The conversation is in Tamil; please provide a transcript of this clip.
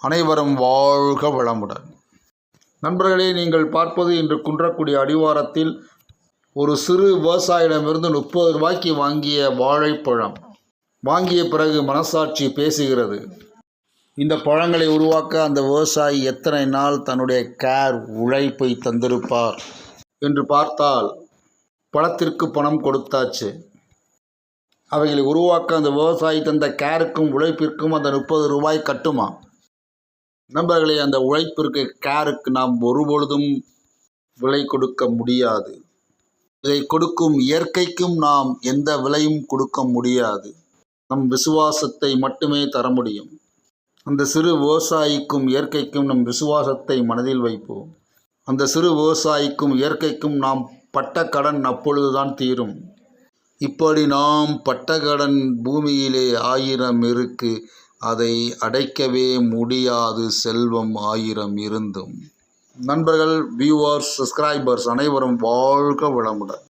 அனைவரும் வாழ்க வளமுடன். நண்பர்களே நீங்கள் பார்ப்பது இன்று குன்றக்குடி அடிவாரத்தில் ஒரு சிறு விவசாயிடமிருந்து முப்பது ரூபாய்க்கு வாங்கிய வாழைப்பழம். வாங்கிய பிறகு மனசாட்சி பேசுகிறது. இந்த பழங்களை உருவாக்க அந்த விவசாயி எத்தனை நாள் தன்னுடைய கேர் உழைப்பை தந்திருப்பார் என்று பார்த்தால் பழத்திற்கு பணம் கொடுத்தாச்சு. அவைகளை உருவாக்க அந்த விவசாயி தந்த கேருக்கும் உழைப்பிற்கும் அந்த முப்பது ரூபாய் கட்டுமா? நண்பர்களே அந்த உழைப்பிற்கு கேருக்கு நாம் ஒருபொழுதும் விலை கொடுக்க முடியாது. இதை கொடுக்கும் இயற்கைக்கும் நாம் எந்த விலையும் கொடுக்க முடியாது. நம் விசுவாசத்தை மட்டுமே தர முடியும். அந்த சிறு விவசாயிக்கும் இயற்கைக்கும் நம் விசுவாசத்தை மனதில் வைப்போம். அந்த சிறு விவசாயிக்கும் இயற்கைக்கும் நாம் பட்ட கடன் அப்பொழுதுதான் தீரும். இப்படி நாம் பட்ட கடன் பூமியிலே ஆயிரம் இருக்கு. அதை அடைக்கவே முடியாது செல்வம் ஆயிரம் இருந்தும். நண்பர்கள் வியூவர்ஸ் சப்ஸ்கிரைபர்ஸ் அனைவரும் வாழ்க வளமுடன்.